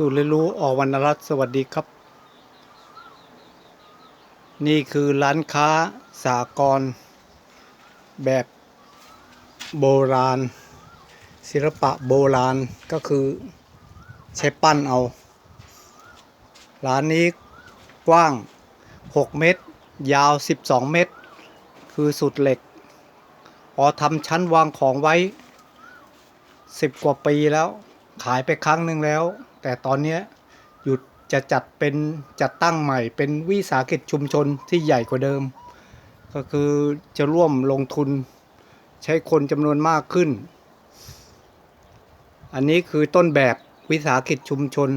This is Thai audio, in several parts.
สูตรเรียนรู้อวรรณรัตน์สวัสดีครับ นี่คือร้านค้าสากร แบบโบราณ ศิลปะโบราณก็คือใช้ปั้นเอา ร้านนี้กว้าง 6 เมตร ยาว 12 เมตร คือสุดเหล็กพอทำชั้นวางของไว้ 10 กว่าปีแล้ว ขายไปครั้งหนึ่งแล้ว แต่ตอนนี้หยุดจะจัดเป็นจัดตั้งใหม่เป็นวิสาหกิจชุมชนที่ใหญ่กว่าเดิม ก็คือจะร่วมลงทุนใช้คนจำนวนมากขึ้น อันนี้คือต้นแบบวิสาหกิจชุมชน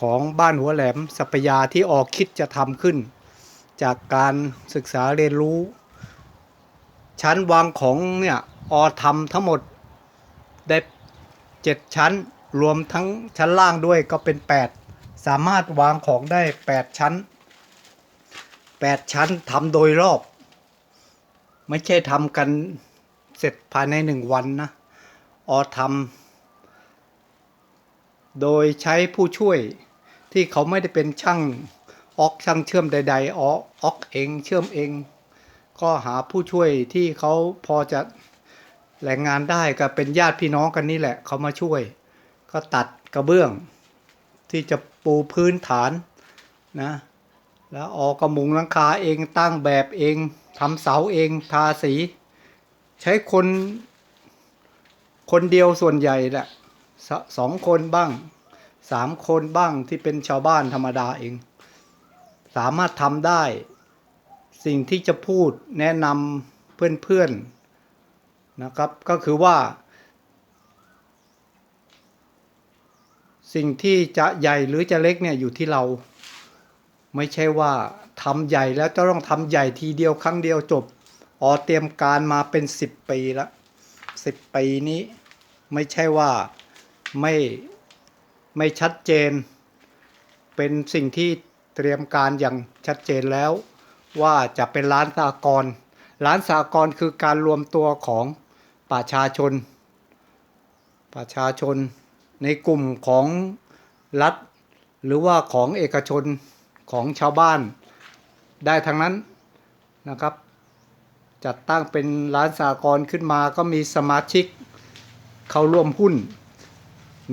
ของบ้านหัวแหลมสัปยาที่ออกคิดจะทำขึ้น จากการศึกษาเรียนรู้ ชั้นวางของเนี่ยอทำทั้งหมดได้ เจ็ดชั้น รวมทั้งชั้นล่างด้วยก็เป็น 8 สามารถวางของได้ 8 ชั้น 8 ชั้นทำโดยรอบ ไม่ใช่ทำกันเสร็จภายในหนึ่งวันนะออทำโดยใช้ผู้ช่วยที่เขาไม่ได้เป็นช่างออกช่างเชื่อมใด ๆออออกเองเชื่อมเอง ก็หาผู้ช่วยที่เขาพอจะ แรงงานได้ก็เป็นญาติพี่น้องกันนี่แหละ เขามาช่วย ก็ตัดกระเบื้อง ที่จะปูพื้นฐานนะแล้วออกกระมุงหลังคาเองตั้งแบบเองทำเสาเองทาสี ใช้คน คนเดียวส่วนใหญ่แหละสสองคนบ้างสามคนบ้างที่เป็นชาวบ้านธรรมดาเอง สามารถทำได้ สิ่งที่จะพูดแนะนำเพื่อนๆ นะครับก็คือว่า สิ่งที่จะใหญ่หรือจะเล็กเนี่ยอยู่ที่เรา ไม่ใช่ว่าทำใหญ่แล้วจะต้องทำใหญ่ทีเดียวครั้งเดียวจบอ๋อเตรียมการมาเป็นสิบปีละสิบปีนี้ ไม่ใช่ว่าไม่ไม่ชัดเจน เป็นสิ่งที่เตรียมการอย่างชัดเจนแล้ว ว่าจะเป็นร้านสากรร้านสากรคือการรวมตัวของ ประชาชน ประชาชนในกลุ่มของรัฐ หรือว่าของเอกชนของชาวบ้านได้ทั้งนั้นนะครับ จัดตั้งเป็นร้านสากรขึ้นมาก็มีสมาชิกเข้าร่วมหุ้น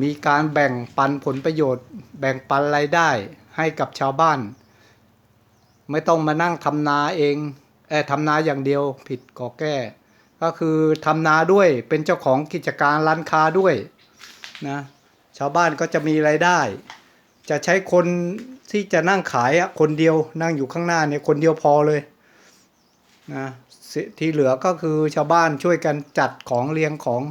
มีการแบ่งปันผลประโยชน์ แบ่งปันรายได้ให้กับชาวบ้าน ไม่ต้องมานั่งทำนาเองเออทำนาอย่างเดียวผิดก่อแก้ ก็คือทำนาด้วยเป็นเจ้าของกิจการร้านค้าด้วยนะชาวบ้านก็จะมีรายได้ จะใช้คนที่จะนั่งขายคนเดียวนั่งอยู่ข้างหน้าเนี่ยคนเดียวพอเลยนะที่เหลือก็คือชาวบ้านช่วยกันจัดของเรียงของ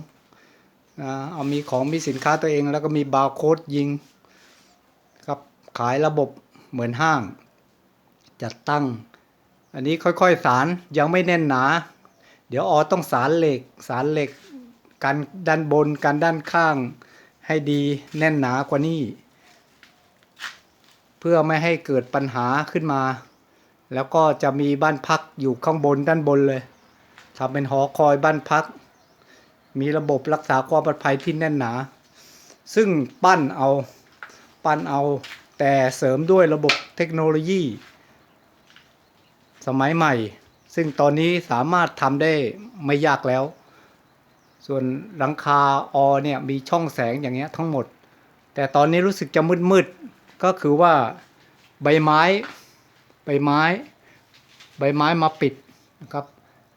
นะเอามีของมีสินค้าตัวเอง แล้วก็มีบาร์โค้ดยิงครับขายระบบเหมือนห้าง จัดตั้ง อันนี้ค่อยๆสารยังไม่แน่นหนา ดี๋ยวออต้องสารเหล็กสารเหล็กกันด้านบนกันด้านข้างให้ดีแน่นหนากว่านี้ เพื่อไม่ให้เกิดปัญหาขึ้นมา แล้วก็จะมีบ้านพักอยู่ข้างบนด้านบนเลยทำเป็นหอคอยบ้านพัก มีระบบรักษาความปลอดภัยที่แน่นหนา ซึ่งปั้นเอาปั้นเอาแต่เสริมด้วยระบบเทคโนโลยี สมัยใหม่ ซึ่งตอนนี้สามารถทำได้ไม่ยากแล้ว ส่วนหลังคาอเนี่ยมีช่องแสงอย่างเงี้ยทั้งหมด แต่ตอนนี้รู้สึกจะมืดๆก็คือว่าใบไม้ใบไม้ ใบไม้มาปิดนะครับ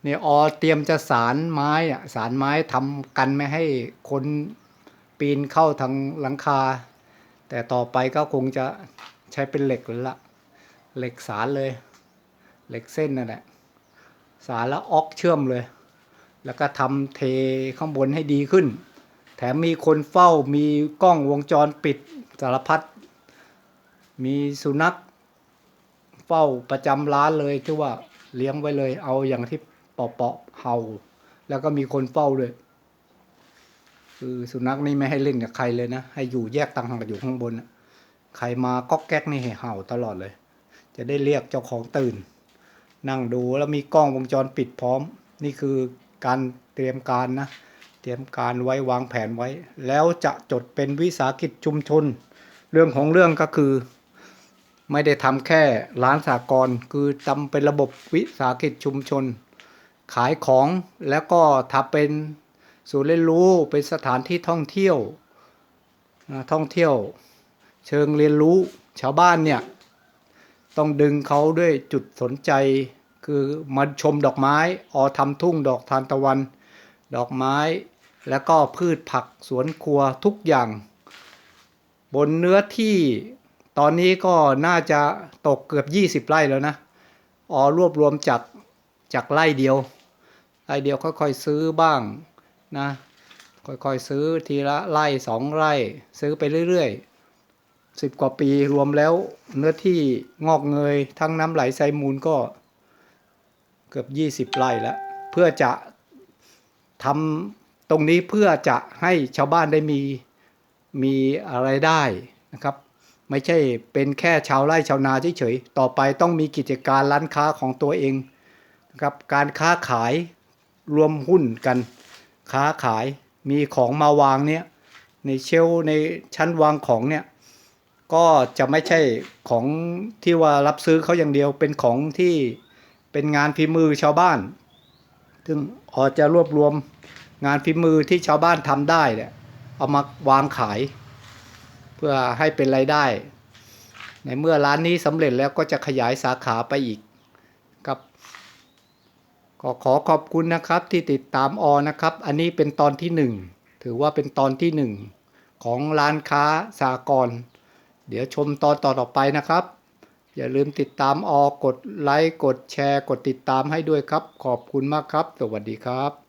เนี่ยอเตรียมจะสารไม้อะสารไม้ทำกันไม่ให้คนปีนเข้าทางหลังคา แต่ต่อไปก็คงจะใช้เป็นเหล็กแล้วละเหล็กสารเลย เหล็กเส้นนั่นแหละ สารล้วออกเชื่อมเลย แล้วก็ทำเทข้างบนให้ดีขึ้น แถมมีคนเฝ้ามีกล้องวงจรปิดสารพัดมีสุนัขเฝ้าประจำร้านเลยที่ว่าเลี้ยงไว้เลย เอาอย่างที่เปาะเปาะเห่า แล้วก็มีคนเฝ้าด้วยคือสุนัขนี่ไม่ให้เล่นกับใครเลยนะ ให้อยู่แยกต่างหากอยู่ข้างบน ใครมาก๊อกแก๊กนี่ให้เห่าตลอดเลย จะได้เรียกเจ้าของตื่น นั่งดูแล้วมีกล้องวงจรปิดพร้อม นี่คือการเตรียมการนะ เตรียมการไว้วางแผนไว้ แล้วจะจดเป็นวิสาหกิจชุมชน เรื่องของเรื่องก็คือ ไม่ได้ทำแค่ร้านสากลคือทำเป็นระบบวิสาหกิจชุมชน ขายของแล้วก็ทำเป็นศูนย์เรียนรู้เป็นสถานที่ท่องเที่ยวท่องเที่ยว เชิงเรียนรู้ชาวบ้านเนี่ยต้องดึงเขาด้วยจุดสนใจ คือมาชมดอกไม้ออทำทุ่งดอกทานตะวัน ดอกไม้ แล้วก็พืชผักสวนครัวทุกอย่าง บนเนื้อที่ตอนนี้ก็น่าจะตกเกือบ 20 ไร่แล้วนะ ออรวบรวมจากจากไร่เดียว ไร่เดียวค่อยๆซื้อบ้างนะ ค่อยๆซื้อทีละไร่สองไร่ ซื้อไปเรื่อยๆสิบกว่าปีรวมแล้วเนื้อที่งอกเงย ทั้งน้ำไหลไซมูลก็ เกือบ 20 ไร่แล้ว เพื่อจะทำตรงนี้เพื่อจะให้ชาวบ้านได้มีมีอะไรได้นะครับ ไม่ใช่เป็นแค่ชาวไร่ชาวนาเฉยๆต่อไปต้องมีกิจการร้านค้าของตัวเองนะครับการค้าขายรวมหุ้นกัน ค้าขายมีของมาวางเนี่ยในเชลในชั้นวางของเนี่ยก็จะไม่ใช่ของที่ว่ารับซื้อเขาอย่างเดียวเป็นของที่ เป็นงานฝีมือชาวบ้าน ซึ่งออจะรวบรวมงานฝีมือที่ชาวบ้านทำได้เนี่ยเอามาวางขาย เพื่อให้เป็นรายได้ ในเมื่อร้านนี้สำเร็จแล้วก็จะขยายสาขาไปอีกครับก็ขอขอบคุณนะครับที่ติดตามออนะครับ อันนี้เป็นตอนที่หนึ่งถือว่าเป็นตอนที่หนึ่งของร้านค้าสากลเดี๋ยวชมตอนต่อๆไปนะครับ อย่าลืมติดตามออกดไลค์ กดแชร์ กดติดตามให้ด้วยครับ ขอบคุณมากครับ สวัสดีครับ